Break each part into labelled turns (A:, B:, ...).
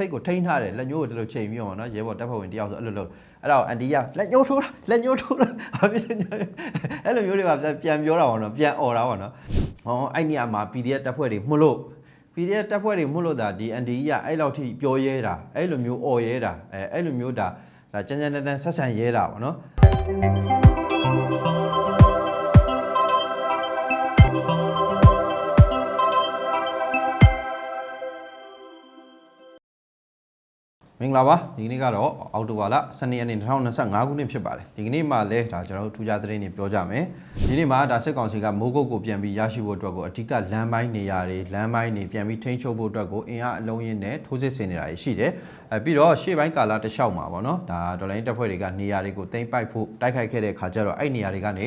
A: ထိတ်ကိုထိန်းထားတယ်လက်ညှိုးကိုတလို့ချိန်ပြီးတော့နော်ရဲဘော်တပ်ဖွဲ့ဝင်တယောက်ဆိုအဲ့လိုလိုအဲ့ဒါကိုအန်တီကလက်ညှိုးထိုးတာလက်ညှိုးထိုးတာဘာဖြစ်လဲအဲ့လိုမျိုးတွေကပြန်ပြောတာပေါ့နော်ပြန်អော်တာပေါ့နော်ဟောအဲ့နေရာမှာ PDF တပ်ဖွဲ့တွေမှုလို့ PDF တပ်ဖွဲ့တွေမှုလို့ဒါဒီ NDE ကအဲ့လောက်ထိပြောရဲတာအဲ့လိုမျိုးអော်ရဲတာအဲအဲ့လိုမျိုးဒါဒါကြမ်းကြမ်းတမ်းတမ်းဆက်ဆံရဲတာပေါ့နော် မင်္ဂလာပါဒီကနေ့ကတော့အောက်တိုဘာလ12ရက်နေ့2025ခုနှစ်ဖြစ်ပါတယ်ဒီကနေ့မှလည်းဒါကျွန်တော်တို့ထူးခြားသတင်းတွေပြောကြမယ်ဒီနေ့မှာဒါစစ်ကောင်စီကမိုးကုတ်ကိုပြန်ပြီးရရှိဖို့အတွက်ကိုအဓိကလမ်းပိုင်းနေရာတွေလမ်းပိုင်းတွေပြန်ပြီးထိန်းချုပ်ဖို့အတွက်ကိုအင်အားအလုံးရင်းနဲ့ထိုးစစ်ဆင်နေတာရှိတယ်အဲပြီးတော့ရှေ့ပိုင်းကာလတစ်လျှောက်မှာပေါ့နော်ဒါဒေါ်လာရင်းတပ်ဖွဲ့တွေကနေရာတွေကိုတင်ပိုက်ဖို့တိုက်ခိုက်ခဲ့တဲ့ခါကျတော့အဲ့နေရာတွေကနေ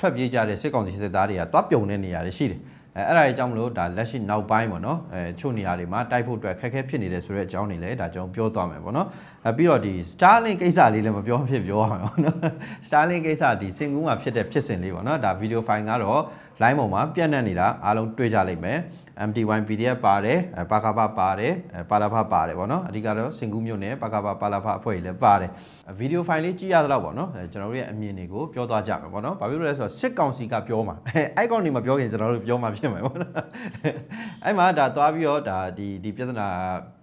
A: ထွက်ပြေးကြတဲ့စစ်ကောင်စီစစ်သားတွေကတွားပြုံတဲ့နေရာတွေရှိတယ် အဲအဲ့ဒါတွေကြောင့်မလို့ဒါလက်ရှိနောက်ပိုင်းပေါ့နော်အဲချို့နေရာတွေမှာတိုက်ဖို့အတွက်ခက်ခဲဖြစ်နေတယ်ဆိုတဲ့အကြောင်းတွေလည်းဒါကျွန်တော်ပြောသွားမယ်ပေါ့နော်အဲပြီးတော့ဒီ Starlink ကိစ္စလေးလည်းမပြောဖြစ်ပြောရအောင်ပေါ့နော် Starlink ကိစ္စဒီစင်ကူးမှာဖြစ်တဲ့ဖြစ်စဉ်လေးပေါ့နော်ဒါဗီဒီယိုဖိုင်ကတော့ line ပေါ်မှာပြန့်နှံ့နေတာအားလုံးတွေ့ကြလိမ့်မယ် MT1 PDF ပါတယ်အဲပါကပပါတယ်အဲပါလာဖပါတယ်ပေါ့နော်အဓိကတော့စင်ကူးမြို့နယ်ပါကပပါလာဖအဖွဲ့ကြီးလည်းပါတယ်ဗီဒီယိုဖိုင်လေးကြည့်ရသလောက်ပေါ့နော်အဲကျွန်တော်တို့ရဲ့အမြင်တွေကိုပြောသွားကြမယ်ပေါ့နော်ဘာဖြစ်လို့လဲဆိုတော့စစ်ကောင်စီကပြောမှာအဲအဲ့ကောင်နေမပြောခင်ကျွန်တော်တို့ပြောမှာဖြစ်မှာပေါ့နော်အဲ့မှာဒါသွားပြီးတော့ဒါဒီဒီပြဿနာ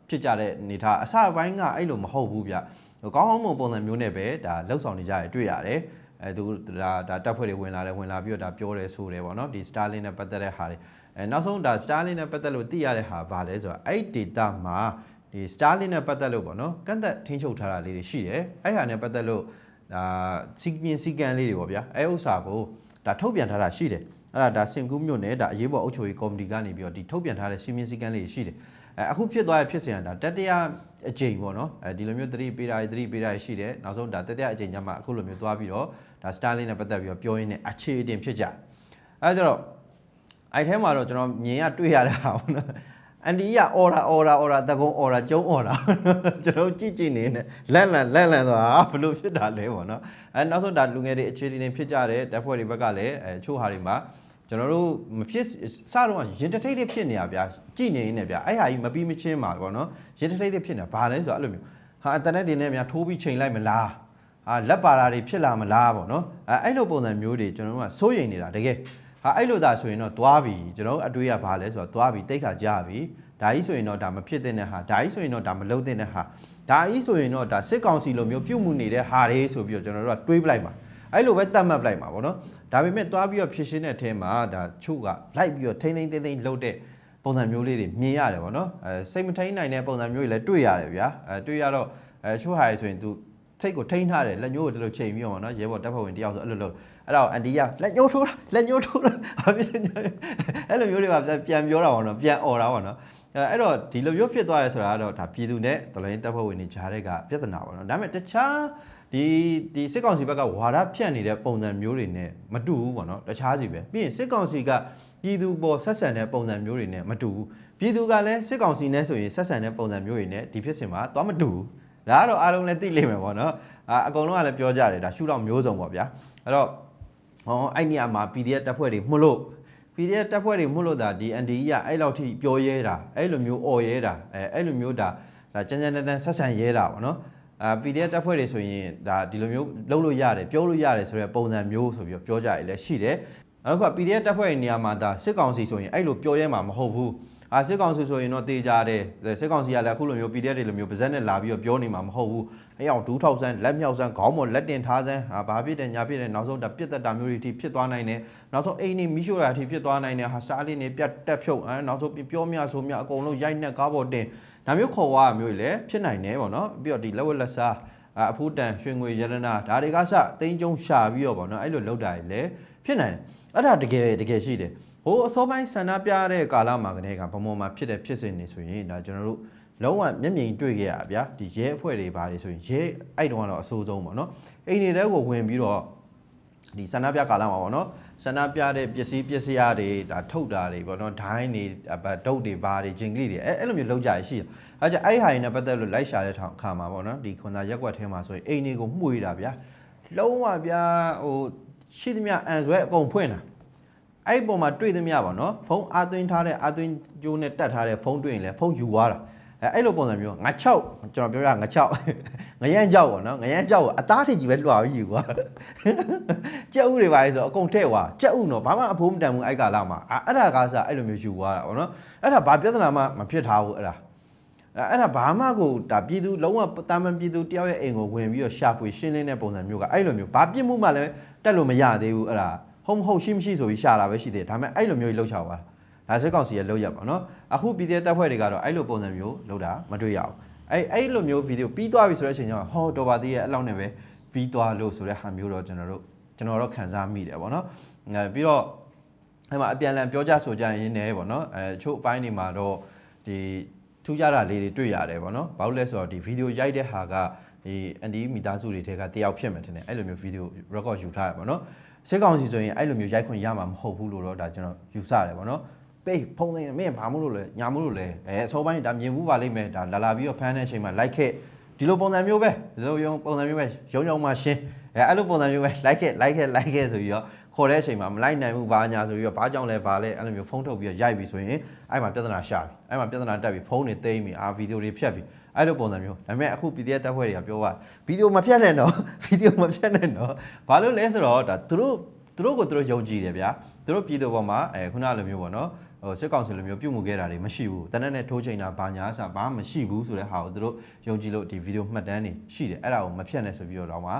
A: ဖြစ်ကြတဲ့အနေထားအစပိုင်းကအဲ့လိုမဟုတ်ဘူးဗျကောင်းကောင်းမွန်ပုံစံမျိုးနဲ့ပဲဒါလှုပ်ဆောင်နေကြရတွေ့ရတယ်အဲသူဒါဒါတက်ဖွဲ့တွေဝင်လာတယ်ဝင်လာပြီးတော့ဒါပြောတယ်ဆိုတယ်ပေါ့နော်ဒီ Starlink နဲ့ပတ်သက်တဲ့ဟာတွေ အဲနောက်ဆုံးဒါ Starlink နဲ့ပတ်သက်လို့သိရတဲ့ဟာဘာလဲဆိုတော့အဲ့ data မှာဒီ Starlink နဲ့ပတ်သက်လို့ပေါ့နော်ကန့်သက်ထိန်းချုပ်ထားတာလေးတွေရှိတယ်အဲ့ဟာနဲ့ပတ်သက်လို့ဒါစီကင်းစီကန်လေးတွေပေါ့ဗျာအဲဥစ္စာကိုဒါထုတ်ပြန်ထားတာရှိတယ်အဲ့ဒါဒါစင်ကူးမြို့နယ်ဒါအရေးပေါ်အုပ်ချုပ်ရေးကော်မတီကနေပြီးတော့ဒီထုတ်ပြန်ထားတဲ့စီမင်းစီကံလေးရှိတယ်အဲအခုဖြစ်သွားတဲ့ဖြစ်စဉ်ကဒါတတိယအကြိမ်ပေါ့နော်အဲဒီလိုမျိုးသတိပေးတာတွေသတိပေးတာတွေရှိတယ်နောက်ဆုံးဒါတတိယအကြိမ်ညမှာအခုလိုမျိုးသွားပြီးတော့ဒါ Starlink နဲ့ပတ်သက်ပြီးတော့ပြောရင်းနဲ့အခြေအတင်ဖြစ်ကြအဲဒါကြတော့ အဲ့ထဲမှာတော့ကျွန်တော်မြင်ရတွေ့ရတဲ့ဟာပေါ့နော်အန်ဒီကအော်ရာအော်ရာအော်ရာတကုံအော်ရာကျုံအော်ရာကျွန်တော်ကြည့်ကြည့်နေနဲ့လက်လန်လက်လန်ဆိုတာဘလို့ဖြစ်တာလဲပေါ့နော်အဲနောက်ဆုံးဒါလူငယ်တွေအခြေအနေဖြစ်ကြတယ်တပ်ဖွဲ့တွေဘက်ကလည်းအဲချို့ဟာတွေမှာကျွန်တော်တို့မဖြစ်စတော့ရင်တထိတ်တွေဖြစ်နေတာဗျာကြည်နေနေဗျာအဲ့ဟာကြီးမပြီးမချင်းပါပေါ့နော်ရင်တထိတ်တွေဖြစ်နေတာဘာလဲဆိုတော့အဲ့လိုမျိုးဟာအင်တာနက်တွေနဲ့များထိုးပြီးချိန်လိုက်မလားဟာလက်ပါတာတွေဖြစ်လာမလားပေါ့နော်အဲအဲ့လိုပုံစံမျိုးတွေကျွန်တော်တို့ကစိုးရိမ်နေတာတကယ် ဟာအဲ့လိုသာဆိုရင်တော့သွားပြီကျွန်တော်တို့အတွေးရဘာလဲဆိုတော့သွားပြီတိတ်ခါကြပြီဒါကြီးဆိုရင်တော့ဒါမဖြစ်တဲ့ဟာဒါကြီးဆိုရင်တော့ဒါမလုံးတဲ့ဟာဒါကြီးဆိုရင်တော့ဒါစစ်ကောင်စီလိုမျိုးပြုတ်မှုနေတဲ့ဟာတွေဆိုပြီးတော့ကျွန်တော်တို့ကတွေးပလိုက်ပါအဲ့လိုပဲတတ်မှတ်ပလိုက်ပါဗောနော်ဒါပေမဲ့သွားပြီးတော့ဖြစ်ရှင်းတဲ့အထဲမှာဒါချို့ကလိုက်ပြီးတော့ထိမ့်သိမ့်သိမ့်သိမ့်လှုပ်တဲ့ပုံစံမျိုးလေးတွေမြင်ရတယ်ဗောနော်အဲစိတ်မထိန်နိုင်တဲ့ပုံစံမျိုးတွေလည်းတွေ့ရတယ်ဗျာအဲတွေ့ရတော့အဲချို့ဟာတွေဆိုရင် तू ထိတ်ကိုထိန်းထားတယ်လက်ညှိုးကိုတလို့ချိန်ပြီးတော့ဗောနော်ရဲဘော်တပ်ဖွဲ့ဝင်တယောက်ဆိုအဲ့လိုလို အဲ့ဒါကိုအန်တီကလက်ညှိုးထိုးတာလက်ညှိုးထိုးတာဘာဖြစ်လဲအဲ့လိုမျိုးတွေကပြန်ပြောတာဗောနော်ပြန်អော်တာဗောနော်အဲအဲ့တော့ဒီလိုမျိုးဖြစ်သွားတယ်ဆိုတာကတော့ဒါပြည်သူနဲ့ဒလိုင်းတပ်ဖွဲ့ဝင်တွေကြားတဲ့ကပြဿနာပေါ့နော်ဒါပေမဲ့တခြားဒီဒီစစ်ကောင်စီဘက်ကဝါဒဖြန့်နေတဲ့ပုံစံမျိုးတွေနဲ့မတူဘူးပေါ့နော်တခြားစီပဲပြီးရင်စစ်ကောင်စီကပြည်သူပေါ်ဆက်ဆံတဲ့ပုံစံမျိုးတွေနဲ့မတူဘူးပြည်သူကလည်းစစ်ကောင်စီနဲ့ဆိုရင်ဆက်ဆံတဲ့ပုံစံမျိုးတွေနဲ့ဒီဖြစ်စဉ်မှာသွားမတူဘူးဒါကတော့အားလုံးလည်းသိလိမ့်မယ်ပေါ့နော်အာအကုန်လုံးကလည်းပြောကြတယ်ဒါရှုတော့မျိုးစုံပေါ့ဗျာအဲ့တော့ ဟောအဲ့နေရာမှာ PDF တပ်ဖွဲ့တွေမှုလို့ PDF တပ်ဖွဲ့တွေမှုလို့ဒါဒီ NDE ကအဲ့လောက်ထိပြောရဲတာအဲ့လိုမျိုးអော်ရဲတာအဲအဲ့လိုမျိုးဒါဒါကြမ်းကြမ်းတမ်းတမ်းဆက်ဆံရဲတာပေါ့နော်အာ PDF တပ်ဖွဲ့တွေဆိုရင်ဒါဒီလိုမျိုးလုပ်လို့ရတယ်ပြောလို့ရတယ်ဆိုတဲ့ပုံစံမျိုးဆိုပြီးတော့ပြောကြရည်လည်းရှိတယ်နောက်တစ်ခါ PDF တပ်ဖွဲ့တွေနေရာမှာဒါစစ်ကောင်စီဆိုရင်အဲ့လိုပြောရဲမှာမဟုတ်ဘူး အာစစ်ကောင်စီဆိုရင်တော့တေးကြတယ်စစ်ကောင်စီကလည်းအခုလိုမျိုး PDF တွေလိုမျိုးပါဇက်နဲ့လာပြီးတော့ပြောနေမှာမဟုတ်ဘူးအဲ့အောင်ဒူးထောက်ဆန်းလက်မြောက်ဆန်းခေါင်းပေါ်လက်တင်ထားဆန်းဟာဘာဖြစ်တယ်ညာဖြစ်တယ်နောက်ဆုံးဒါပြစ်သက်တာမျိုးတွေအထိဖြစ်သွားနိုင်တယ်နောက်ဆုံးအိမ်နေမိရှို့တာအထိဖြစ်သွားနိုင်တယ်ဟာစားလေးနေပြတ်တက်ဖြုတ်အဲနောက်ဆုံးပြောမြဆိုမြအကုန်လုံးရိုက်နှက်ကားပေါ်တင်ဒါမျိုးခေါ်ဝါမျိုးတွေလည်းဖြစ်နိုင်တယ်ပေါ့နော်ပြီးတော့ဒီလက်ဝက်လက်စားအဖူးတန်ရွှေငွေရတနာဒါတွေကစတိန်းကျုံရှာပြီးတော့ပေါ့နော်အဲ့လိုလောက်တာတွေလည်းဖြစ်နိုင်တယ်အဲ့ဒါတကယ်တကယ်ရှိတယ် ဟိုအစောပိုင်းဆန္ဒပြတဲ့ကာလမှာကနေကဗမောမှာဖြစ်တဲ့ဖြစ်စဉ်တွေဆိုရင်ဒါကျွန်တော်တို့လုံးဝမျက်မြင်တွေ့ခဲ့ရဗျာဒီရဲအဖွဲ့တွေဘာတွေဆိုရင်ရဲအဲ့တုန်းကတော့အဆိုးဆုံးပေါ့နော်အိမ်တွေတဲကိုဝင်ပြီးတော့ဒီဆန္ဒပြကာလမှာပေါ့နော်ဆန္ဒပြတဲ့ပစ္စည်းပစ္စည်းတွေဒါထုတ်တာတွေပေါ့နော်ဒိုင်းတွေဒုတ်တွေဘာတွေဂျင်ကလေးတွေအဲ့အဲ့လိုမျိုးလောက်ကြရရှိတယ်အဲကြအဲ့ဟာတွေနဲ့ပတ်သက်လို့လိုက်ရှာတဲ့အခါမှာပေါ့နော်ဒီခွန်သာရက်ွက်ထဲမှာဆိုရင်အိမ်တွေကိုမှုေးတာဗျာလုံးဝဗျာဟိုရှိသမျှအန်ဆွဲအကုန်ဖွင့်တာ အဲ့ဒီပုံမှာတွေ့သမျှပါနော်ဖုန်းအာသွင်းထားတဲ့အာသွင်းကြိုးနဲ့တက်ထားတဲ့ဖုန်းတွေ့ရင်လည်းဖုန်းယူသွားတာအဲအဲ့လိုပုံစံမျိုးငါ6ကျွန်တော်ပြောရငါ6ငရမ်းကြောက်ပေါ့နော်ငရမ်းကြောက်ကိုအသားထိပ်ကြီးပဲလွှာပြီးယူကွာကြက်ဥတွေပါလေဆိုအကုန်ထဲ့သွားကြက်ဥတော့ဘာမှအဖိုးမတန်ဘူးအဲ့ကာလမှာအာအဲ့ဒါကားစားအဲ့လိုမျိုးယူသွားတာပေါ့နော်အဲ့ဒါဘာပြဿနာမှမဖြစ်ထားဘူးအဲ့ဒါအဲ့အဲ့ဒါဘာမှကိုဒါပြည်သူလုံးဝတာမန်ပြည်သူတယောက်ရဲ့အိမ်ကိုဝင်ပြီးတော့ရှာဖွေရှင်းလင်းတဲ့ပုံစံမျိုးကအဲ့လိုမျိုးဘာပြစ်မှုမှလည်းတက်လို့မရသေးဘူးအဲ့ဒါ ဟုတ်မဟုတ်ရှိမရှိဆိုပြီးရှာလာပဲရှိသေးတယ်ဒါပေမဲ့အဲ့လိုမျိုးကြီးလှုပ်ချပါဒါစစ်ကောင်စီရဲ့လှုပ်ရပါတော့အခုပြည်သေးတပ်ဖွဲ့တွေကတော့အဲ့လိုပုံစံမျိုးလှုပ်တာမတွေ့ရဘူးအဲ့အဲ့လိုမျိုးဗီဒီယိုပြီးသွားပြီဆိုတဲ့အချိန်ကျတော့ဟောတော်ပါသေးရဲ့အဲ့လောက်နဲ့ပဲပြီးသွားလို့ဆိုတဲ့ဟာမျိုးတော့ကျွန်တော်တို့ကျွန်တော်တော့ခံစားမိတယ်ပေါ့နော်အဲပြီးတော့အဲ့မှာအပြန်အလှန်ပြောကြဆိုကြရင်းနဲ့ပေါ့နော်အဲချို့အပိုင်းတွေမှာတော့ဒီထူးခြားတာလေးတွေတွေ့ရတယ်ပေါ့နော်ဘာလို့လဲဆိုတော့ဒီဗီဒီယိုရိုက်တဲ့ဟာကဒီအန်ဒီမီသားစုတွေထဲကတယောက်ဖြစ်မယ်ထင်တယ်အဲ့လိုမျိုးဗီဒီယို record ယူထားရပေါ့နော် စစ်ကောင်စီဆိုရင်အဲ့လိုမျိုးရိုက်ခွင့်ရမှာမဟုတ်ဘူးလို့တော့ဒါကျွန်တော်ယူဆတယ်ပေါ့နော်ပေးဖုန်းသိမင်းဘာမို့လို့လဲညာမို့လို့လဲအဲအစောပိုင်းဒါမြင်မှုပါလိမ့်မယ်ဒါလာလာပြီးတော့ဖမ်းတဲ့အချိန်မှာ like ခဲ့ဒီလိုပုံစံမျိုးပဲဒီလိုရုံပုံစံမျိုးပဲရုံရုံမှရှင်းအဲအဲ့လိုပုံစံမျိုးပဲ like ခဲ့ like ခဲ့ like ခဲ့ဆိုပြီးတော့ခေါ်တဲ့အချိန်မှာမလိုက်နိုင်ဘူးဘာညာဆိုပြီးတော့ဘာကြောင့်လဲဘာလဲအဲ့လိုမျိုးဖုန်းထုတ်ပြီးတော့ရိုက်ပြီးဆိုရင်အဲ့မှာပြဿနာရှာပြီအဲ့မှာပြဿနာတက်ပြီးဖုန်းတွေတိမ့်ပြီးအာဗီဒီယိုတွေဖြတ်ပြီး အဲ့လိုပုံစံမျိုးဒါပေမဲ့အခု PDF တက်ဖွဲ့တွေကပြောว่าဗီဒီယိုမဖြတ်နဲ့တော့ဗီဒီယိုမဖြတ်နဲ့တော့ဘာလို့လဲဆိုတော့ဒါသူတို့သူတို့ကိုသူတို့ယုံကြည်တယ်ဗျာသူတို့ပြည်သူပေါ်မှာအဲခုနလိုမျိုးပေါ့နော်ဟိုစစ်ကောင်စီလိုမျိုးပြုတ်မှုခဲ့တာတွေမရှိဘူးတနက်နဲ့ထိုးချိန်တာဘာညာအစားဘာမှမရှိဘူးဆိုတဲ့ဟာကိုသူတို့ယုံကြည်လို့ဒီဗီဒီယိုမှတ်တမ်းတွေရှိတယ်အဲ့ဒါကိုမဖြတ်နဲ့ဆိုပြီးတော့တော့မှ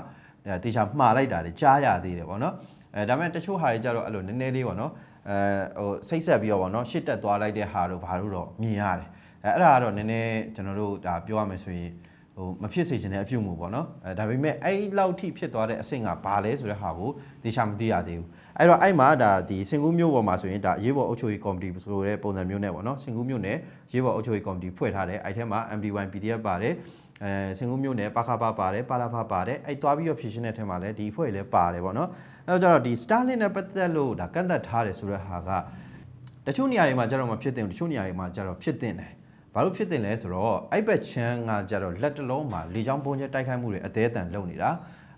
A: တေချာမှားလိုက်တာတွေကြားရသေးတယ်ပေါ့နော်အဲဒါပေမဲ့တချို့ဟာတွေကြတော့အဲ့လိုနည်းနည်းလေးပေါ့နော်အဲဟိုစိတ်ဆက်ပြီးတော့ပေါ့နော်ရှစ်တက်သွားလိုက်တဲ့ဟာတို့ဘာလို့တော့မြင်ရတယ် အဲအဲ့ဒါကတော့နည်းနည်းကျွန်တော်တို့ဒါပြောရမယ်ဆိုရင်ဟိုမဖြစ်စေချင်တဲ့အပြုတ်မှုပေါ့နော်အဲဒါပေမဲ့အဲ့လောက်ထိဖြစ်သွားတဲ့အဆင့်ကဘာလဲဆိုတဲ့ဟာကိုတေချာမသိရသေးဘူးအဲ့တော့အဲ့မှာဒါဒီစင်ကူးမျိုးပေါ်မှာဆိုရင်ဒါရေးပေါ်အုပ်ချုပ်ရေးကော်မတီဆိုတဲ့ပုံစံမျိုးနဲ့ပေါ့နော်စင်ကူးမျိုးနဲ့ရေးပေါ်အုပ်ချုပ်ရေးကော်မတီဖွဲ့ထားတယ်အဲ့ထဲမှာ MD1 PDF ပါတယ်အဲစင်ကူးမျိုးနဲ့ပါခါပါပါတယ်ပါလာဖာပါတယ်အဲ့တွားပြီးတော့ဖြည့်ရှင်းတဲ့ထဲမှာလည်းဒီဖွဲ့လည်းပါတယ်ပေါ့နော်အဲ့တော့ကျတော့ဒီ Starlink နဲ့ပတ်သက်လို့ဒါကန့်သက်ထားတယ်ဆိုတဲ့ဟာကတချို့နေရာတွေမှာကျတော့မဖြစ်သင့်ဘူးတချို့နေရာတွေမှာကျတော့ဖြစ်သင့်တယ် ဘာလို့ဖြစ်တင်လဲဆိုတော့အိုက်ဘက်ချမ်းကကြတော့လက်တလုံးမှာလေချောင်းပုံကျတိုက်ခိုက်မှုတွေအသေးအတန်လုပ်နေတာ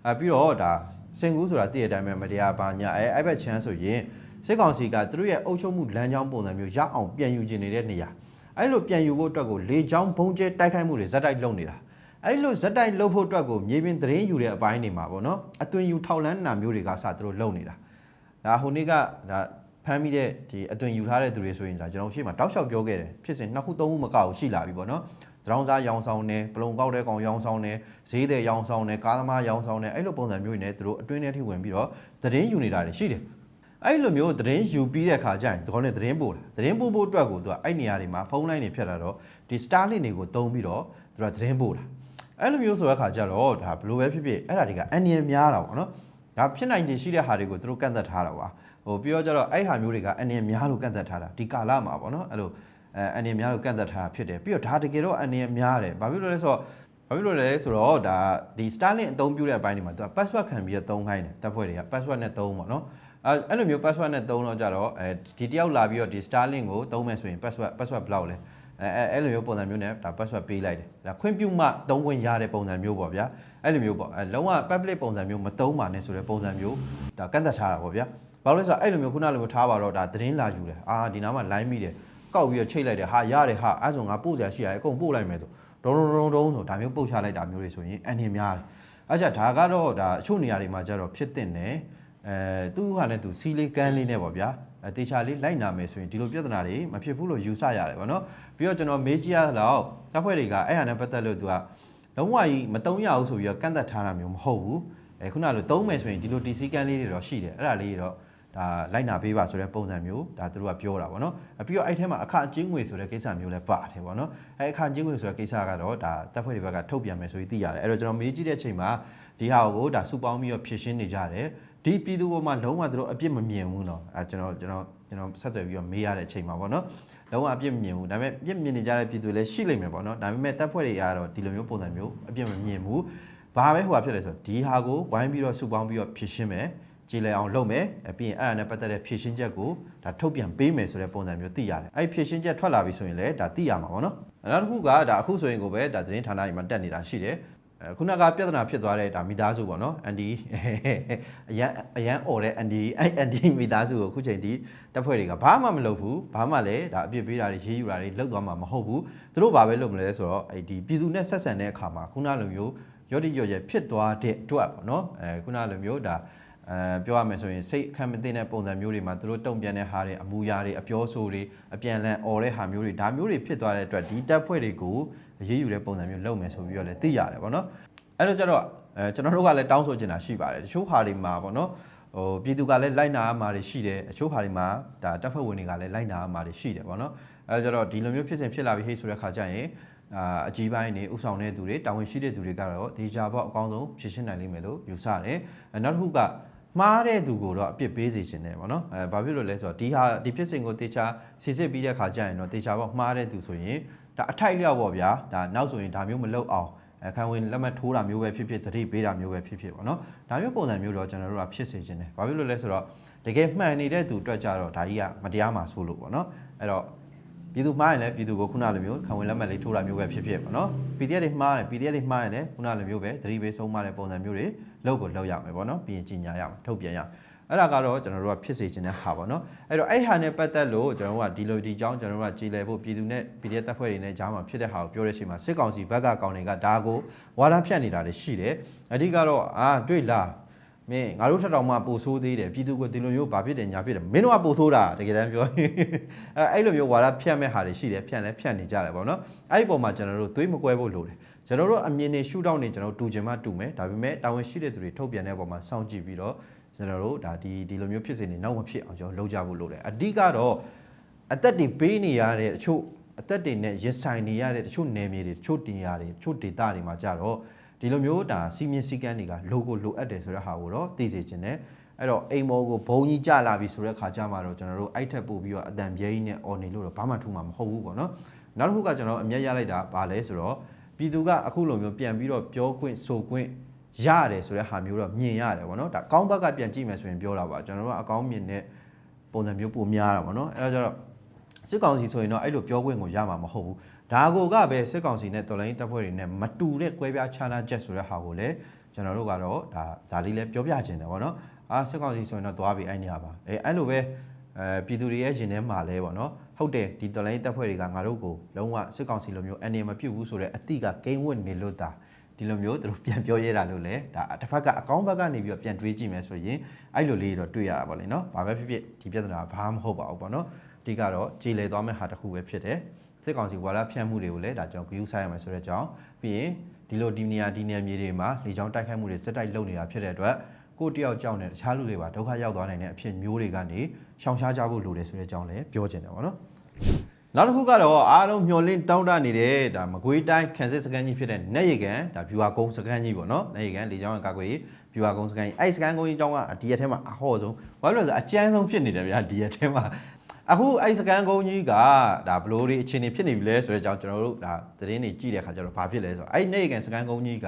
A: အဲပြီးတော့ဒါစင်ကူးဆိုတာတည့်ရတိုင်းပဲမတရားပါညာအဲအိုက်ဘက်ချမ်းဆိုရင်စစ်ကောင်စီကသူတို့ရဲ့အုပ်ချုပ်မှုလမ်းကြောင်းပုံစံမျိုးရအောင်ပြန်ယူကျင်နေတဲ့နေရာအဲ့လိုပြန်ယူဖို့အတွက်ကိုလေချောင်းပုံကျတိုက်ခိုက်မှုတွေဇက်တိုက်လုပ်နေတာအဲ့လိုဇက်တိုက်လုပ်ဖို့အတွက်ကိုမြေပြင်သတင်းယူတဲ့အပိုင်းတွေမှာပေါ့နော်အသွင်ယူထောက်လန်းနာမျိုးတွေကစသူတို့လုပ်နေတာဒါဟိုနေ့ကဒါ ဖမ်းမိတဲ့ဒီအသွင်ယူထားတဲ့သူတွေဆိုရင်ဒါကျွန်တော်ရှေ့မှာတောက်လျှောက်ပြောခဲ့တယ်ဖြစ်စဉ်နှစ်ခုသုံးခုမကဘူးရှိလာပြီပေါ့နော်သရောင်းစားရောင်းဆောင်နေပလုံကောက်တဲ့ကောင်ရောင်းဆောင်နေဈေးတဲ့ရောင်းဆောင်နေကားသမားရောင်းဆောင်နေအဲ့လိုပုံစံမျိုးတွေနဲ့သူတို့အတွင်းထဲထိဝင်ပြီးတော့သတင်းယူနေတာတွေရှိတယ်အဲ့လိုမျိုးသတင်းယူပြီးတဲ့အခါကျရင်ဒီကောင်နဲ့သတင်းပို့တာသတင်းပို့ဖို့အတွက်ကိုသူကအဲ့နေရာတွေမှာဖုန်းလိုင်းတွေဖြတ်လာတော့ဒီ Starlink တွေကိုတုံးပြီးတော့သူကသတင်းပို့တာအဲ့လိုမျိုးဆိုတဲ့အခါကျတော့ဒါဘလို့ပဲဖြစ်ဖြစ်အဲ့ဒါတွေကအန်ရများတာပေါ့နော်ဒါဖြစ်နိုင်ခြေရှိတဲ့ဟာတွေကိုသူတို့ကန့်သက်ထားတာပါ ဟိုပြီးတော့ကျတော့အဲ့ဟာမျိုးတွေကအန်ရများလို့ကန့်သက်ထားတာဒီကာလမှာပေါ့နော်အဲ့လိုအဲအန်ရများလို့ကန့်သက်ထားတာဖြစ်တယ်ပြီးတော့ဒါတကယ်တော့အန်ရများတယ်ဘာဖြစ်လို့လဲဆိုတော့ဘာဖြစ်လို့လဲဆိုတော့ဒါဒီ Starlink အသုံးပြုတဲ့အပိုင်းတွေမှာသူက password ခံပြီးတော့သုံးခိုင်းတယ်တပ်ဖွဲ့တွေက password နဲ့သုံးပေါ့နော်အဲအဲ့လိုမျိုး password နဲ့သုံးတော့ကြတော့အဲဒီတယောက်လာပြီးတော့ဒီ Starlink ကိုသုံးမယ်ဆိုရင် password password ဘယ်လောက်လဲ အဲအဲအဲ့လိုမျိုးပုံစံမျိုးနဲ့ဒါ password ပေးလိုက်တယ်ဒါခွင့်ပြုမှသုံးခွင့်ရတဲ့ပုံစံမျိုးပေါ့ဗျာအဲ့လိုမျိုးပေါ့အဲလုံးဝ public ပုံစံမျိုးမသုံးပါနဲ့ဆိုတဲ့ပုံစံမျိုးဒါကန့်သက်ထားတာပေါ့ဗျာဘာလို့လဲဆိုတော့အဲ့လိုမျိုးခုနလိုမျိုးထားပါတော့ဒါသတင်းလာယူတယ်အာဒီနားမှာ line မိတယ်ကောက်ပြီးတော့ချိတ်လိုက်တယ်ဟာရတယ်ဟာအဲ့ဆိုငါပို့စရာရှိရတယ်အကုန်ပို့လိုက်မယ်ဆိုဒုံဒုံဒုံဒုံဆိုဒါမျိုးပုတ်ချလိုက်တာမျိုးတွေဆိုရင်အန်နေများတယ်အဲ့ကြဒါကတော့ဒါအချို့နေရာတွေမှာကျတော့ဖြစ်တဲ့နယ်အဲသူ့ဟာနဲ့သူစီလေးကန်းလေးနဲ့ပေါ့ဗျာအဲ တေချာလေးလိုက်နာမယ်ဆိုရင်ဒီလိုပြဿနာတွေမဖြစ်ဘူးလို့ယူဆရတယ်ဗောနော်ပြီးတော့ကျွန်တော်မေးကြည့်ရတော့တပ်ဖွဲ့တွေကအဲ့ဟာနဲ့ပတ်သက်လို့သူကလုံးဝကြီးမတုံးရဘူးဆိုပြီးတော့ကန့်သက်ထားတာမျိုးမဟုတ်ဘူးအဲခုနလိုတုံးမယ်ဆိုရင်ဒီလို DC ကန်းလေးတွေတော့ရှိတယ်အဲ့ဒါလေးတွေတော့ဒါလိုက်နာပေးပါဆိုတဲ့ပုံစံမျိုးဒါသူတို့ကပြောတာဗောနော်အပြီးတော့အဲ့ထဲမှာအခအကျင်းငွေဆိုတဲ့ကိစ္စမျိုးလည်းပါတယ်ဗောနော်အဲ့အခအကျင်းငွေဆိုတဲ့ကိစ္စကတော့ဒါတပ်ဖွဲ့တွေဘက်ကထုတ်ပြန်မယ်ဆိုပြီးသိရတယ်အဲ့တော့ကျွန်တော်မေးကြည့်တဲ့အချိန်မှာဒီဟာကိုဒါစုပေါင်းပြီးတော့ဖြည့်ရှင်းနေကြတယ် ဒီပြည်သူပေါ်မှာလုံးဝသူတို့အပြစ်မမြင်ဘူးเนาะအဲကျွန်တော်ကျွန်တော်ကျွန်တော်ဆက်သွယ်ပြီးတော့မေးရတဲ့အချိန်မှာပေါ့နော်လုံးဝအပြစ်မမြင်ဘူးဒါပေမဲ့ပြစ်မြင်နေကြတဲ့ပြည်သူလည်းရှိလိမ့်မယ်ပေါ့နော်ဒါပေမဲ့တပ်ဖွဲ့တွေကတော့ဒီလိုမျိုးပုံစံမျိုးအပြစ်မမြင်ဘူးဘာပဲဟိုဟာဖြစ်လဲဆိုတော့ဒီဟာကိုဝိုင်းပြီးတော့စုပေါင်းပြီးတော့ဖြည့်ရှင်းမယ်ကြည်လည်အောင်လုပ်မယ်အပြီးရင်အဲ့ဒါနဲ့ပတ်သက်တဲ့ဖြည့်ရှင်းချက်ကိုဒါထုတ်ပြန်ပေးမယ်ဆိုတဲ့ပုံစံမျိုးသိရတယ်အဲ့ဖြည့်ရှင်းချက်ထွက်လာပြီဆိုရင်လည်းဒါသိရမှာပေါ့နော်နောက်တစ်ခုကဒါအခုဆိုရင်ကိုပဲဒါသတင်းဌာနတွေမှာတက်နေတာရှိတယ်အဲ အဲ ခုနကပြဿနာဖြစ်သွားတဲ့ဒါမိသားစုပေါ့နော်အန်ဒီအရန်အရန်អော်တဲ့အန်ဒီအဲ့အန်ဒီမိသားစုကိုအခုချိန်ထိတပ်ဖွဲ့တွေကဘာမှမလုပ်ဘူးဘာမှလည်းဒါအပြစ်ပေးတာတွေရေးယူတာတွေလုပ်သွားမှာမဟုတ်ဘူးသူတို့ဘာပဲလုပ်မလဲဆိုတော့အဲ့ဒီပြည်သူနဲ့ဆက်ဆံတဲ့အခါမှာခုနလိုမျိုးရော့တိရော့ရဲဖြစ်သွားတဲ့အတွက်ပေါ့နော်အဲခုနလိုမျိုးဒါအဲပြောရမယ်ဆိုရင်စိတ်အခမ်းမသိတဲ့ပုံစံမျိုးတွေမှာသူတို့တုံ့ပြန်တဲ့ဟာတွေအမူအရာတွေအပြောဆိုတွေအပြန်လန်អော်တဲ့ဟာမျိုးတွေဒါမျိုးတွေဖြစ်သွားတဲ့အတွက်ဒီတပ်ဖွဲ့တွေကို အရေးယူတဲ့ပုံစံမျိုးလုပ်မယ်ဆိုပြီးတော့လည်းသိရတယ်ပေါ့နော်အဲ့တော့ကျတော့အဲကျွန်တော်တို့ကလည်းတောင်းဆိုချင်တာရှိပါတယ်တချို့ဟာတွေမှာပေါ့နော်ဟိုပြည်သူကလည်းလိုက်နာရမှာတွေရှိတယ်အချို့ဟာတွေမှာဒါတပ်ဖွဲ့ဝင်တွေကလည်းလိုက်နာရမှာတွေရှိတယ်ပေါ့နော်အဲဒါကျတော့ဒီလိုမျိုးဖြစ်စဉ်ဖြစ်လာပြီးဟေ့ဆိုတဲ့ခါကျရင်အာအကြီးပိုင်းနေဥဆောင်တဲ့သူတွေတာဝန်ရှိတဲ့သူတွေကတော့ဒေချာပေါ့အကောင်းဆုံးဖြည့်ရှင်းနိုင်လိမ့်မယ်လို့ယူဆတယ်အဲနောက်တစ်ခုကမှားတဲ့သူကိုတော့အပြစ်ပေးစီခြင်းတယ်ပေါ့နော်အဲဘာဖြစ်လို့လဲဆိုတော့ဒီဟာဒီဖြစ်စဉ်ကိုတေချာစစ်စစ်ပြီးတဲ့ခါကျရင်တော့တေချာပေါ့မှားတဲ့သူဆိုရင် ဒါအထိုက်လျောက်ပေါ့ဗျာဒါနောက်ဆိုရင်ဒါမျိုးမလုပ်အောင်အခန်းဝင်လက်မှတ်ထိုးတာမျိုးပဲဖြစ်ဖြစ်သတိပေးတာမျိုးပဲဖြစ်ဖြစ်ပေါ့နော်ဒါမျိုးပုံစံမျိုးတော့ကျွန်တော်တို့ကဖြစ်စေခြင်းတယ်ဘာဖြစ်လို့လဲဆိုတော့တကယ်မှန်နေတဲ့သူအတွက်ကြတော့ဒါကြီးကမတရားမှဆိုလို့ပေါ့နော်အဲ့တော့ပြည်သူမှားရင်လည်းပြည်သူကိုခုနလိုမျိုးခံဝင်လက်မှတ်လေးထိုးတာမျိုးပဲဖြစ်ဖြစ်ပေါ့နော် PDF တွေမှားတယ် PDF တွေမှားရင်လည်းခုနလိုမျိုးပဲသတိပေးဆုံးမတဲ့ပုံစံမျိုးတွေလုပ်ကိုလုပ်ရမယ်ပေါ့နော်ပြီးရင်ကြီးညာရမယ်ထုတ်ပြန်ရမယ် အဲ့ဒါကတော့ကျွန်တော်တို့ကဖြစ်စေခြင်းတဲ့ဟာပေါ့နော်အဲ့တော့အဲ့ဟာနဲ့ပတ်သက်လို့ကျွန်တော်တို့ကဒီလိုဒီကြောင်းကျွန်တော်တို့ကကြည်လည်ဖို့ပြည်သူနဲ့ PDF တပ်ဖွဲ့တွေနဲ့ကြားမှာဖြစ်တဲ့ဟာကိုပြောတဲ့အချိန်မှာစစ်ကောင်စီဘက်ကကောင်တွေကဒါကိုဝါဒဖြန့်နေတာတွေရှိတယ်အဓိကတော့အာတွေ့လားမင်းငါတို့ထက်တောင်မှပိုဆိုးသေးတယ်ပြည်သူကဒီလိုမျိုးဘာဖြစ်တယ်ညာဖြစ်တယ်မင်းတို့ကပိုဆိုးတာတကယ်တမ်းပြောရင်အဲအဲ့လိုမျိုးဝါဒဖြန့်မဲ့ဟာတွေရှိတယ်ဖြန့်လဲဖြန့်နေကြတယ်ပေါ့နော်အဲ့ဒီပုံမှာကျွန်တော်တို့သွေးမကွဲဖို့လိုတယ်ကျွန်တော်တို့အမြင်တွေရှုထောင့်နေကျွန်တော်တူချင်မှတူမယ်ဒါပေမဲ့တာဝန်ရှိတဲ့သူတွေထုတ်ပြန်တဲ့ပုံမှာစောင့်ကြည့်ပြီးတော့ ကျွန်တော်တို့ဒါဒီဒီလိုမျိုးဖြစ်စဉ်တွေနောက်မဖြစ်အောင်ကျွန်တော်လုပ်ကြဖို့လိုတယ်အဓိကတော့အသက်တွေပေးနေရတဲ့တချို့အသက်တွေနဲ့ရင်ဆိုင်နေရတဲ့တချို့နယ်မြေတွေတချို့တင်ရတွေတချို့ဒေသတွေမှာကြတော့ဒီလိုမျိုးဒါစီမင်းစည်းကမ်းတွေကလိုကိုလိုအပ်တယ်ဆိုတဲ့ဟာကိုတော့သိစေချင်တယ်အဲ့တော့အိမ်မောကိုဘုံကြီးကြလာပြီဆိုတဲ့ခါကျမှတော့ကျွန်တော်တို့အိုက်ထက်ပို့ပြီးတော့အတန်ပြဲကြီးနဲ့အော်နေလို့တော့ဘာမှထူမှာမဟုတ်ဘူးပေါ့နော်နောက်တစ်ခုကကျွန်တော်အမျက်ရလိုက်တာဘာလဲဆိုတော့ပြည်သူကအခုလိုမျိုးပြန်ပြီးတော့ပြောခွင့်ဆိုခွင့် ရတယ်ဆိုတဲ့ဟာမျိုးတော့မြင်ရတယ်ပေါ့နော်ဒါအကောင်းဘက်ကပြန်ကြည့်မယ်ဆိုရင်ပြောတာပါကျွန်တော်တို့ကအကောင်းမြင်တဲ့ပုံစံမျိုးပိုများတာပေါ့နော်အဲ့တော့ကျတော့စစ်ကောင်စီဆိုရင်တော့အဲ့လိုပြောခွင့်ကိုရမှာမဟုတ်ဘူးဒါကိုကပဲစစ်ကောင်စီနဲ့တော်လိုင်းတပ်ဖွဲ့တွေနဲ့မတူတဲ့ကွဲပြားခြားနားချက်ဆိုတဲ့ဟာကိုလည်းကျွန်တော်တို့ကတော့ဒါဒါလေးလည်းပြောပြခြင်းတယ်ပေါ့နော်အာစစ်ကောင်စီဆိုရင်တော့သွားပြီအဲ့နေရာပါအဲအဲ့လိုပဲအဲပြည်သူတွေရဲ့ရင်ထဲမှာလဲပေါ့နော်ဟုတ်တယ်ဒီတော်လိုင်းတပ်ဖွဲ့တွေကငါတို့ကိုလုံးဝစစ်ကောင်စီလိုမျိုးအနေမပြုတ်ဘူးဆိုတဲ့အတိကဂိမ်းဝတ်နေလို့တာ ဒီလိုမျိုးသူတို့ပြန်ပြောရဲတာလို့လဲဒါတစ်ဖက်ကအကောင့်ဘက်ကနေပြီးတော့ပြန်တွေးကြည့်မယ်ဆိုရင်အဲ့လိုလေးတော့တွေ့ရတာပေါ့လေနော်ဘာပဲဖြစ်ဖြစ်ဒီပြဿနာဘာမှမဟုတ်ပါဘူးပေါ့နော်အဓိကတော့ကြည်လေသွားမဲ့ဟာတစ်ခုပဲဖြစ်တယ်စစ်ကောင်စီဝါဒဖြန့်မှုတွေကိုလည်းဒါကျွန်တော်ဂရုစိုက်ရမယ်ဆိုတဲ့အကြောင်းပြီးရင်ဒီလိုဒီနေရာဒီနေရာမြေတွေမှာလေကြောင်းတိုက်ခိုက်မှုတွေစစ်တိုက်လုပ်နေတာဖြစ်တဲ့အတွက်ကိုတယောက်ကြောက်နေတခြားလူတွေပါဒုက္ခရောက်သွားနိုင်တဲ့အဖြစ်မျိုးတွေကနေရှောင်ရှားကြဖို့လိုတယ်ဆိုတဲ့အကြောင်းလည်းပြောချင်တယ်ပေါ့နော် နောက်တစ်ခုကတော့အားလုံးမျှော်လင့်တောင်းတနေတဲ့ဒါမကွေးတိုင်းခန်စစ်စကန်ကြီးဖြစ်တဲ့နက်ရီကန်ဒါဗျူဟာကုန်းစကန်ကြီးပေါ့နော်နက်ရီကန်လေကြောင်းကာကွယ်ရေးဗျူဟာကုန်းစကန်ကြီးအဲ့စကန်ကုန်းကြီးကျောင်းကဒီရက်ထဲမှာအဟော့ဆုံးဘာလို့လဲဆိုအကျန်းဆုံးဖြစ်နေတယ်ဗျာဒီရက်ထဲမှာအခုအဲ့စကန်ကုန်းကြီးကဒါဘလို့တွေအခြေအနေဖြစ်နေပြီလဲဆိုတဲ့အကြောင်းကျွန်တော်တို့ဒါသတင်းတွေကြည့်တဲ့အခါကျတော့ဘာဖြစ်လဲဆိုတော့အဲ့နက်ရီကန်စကန်ကုန်းကြီးက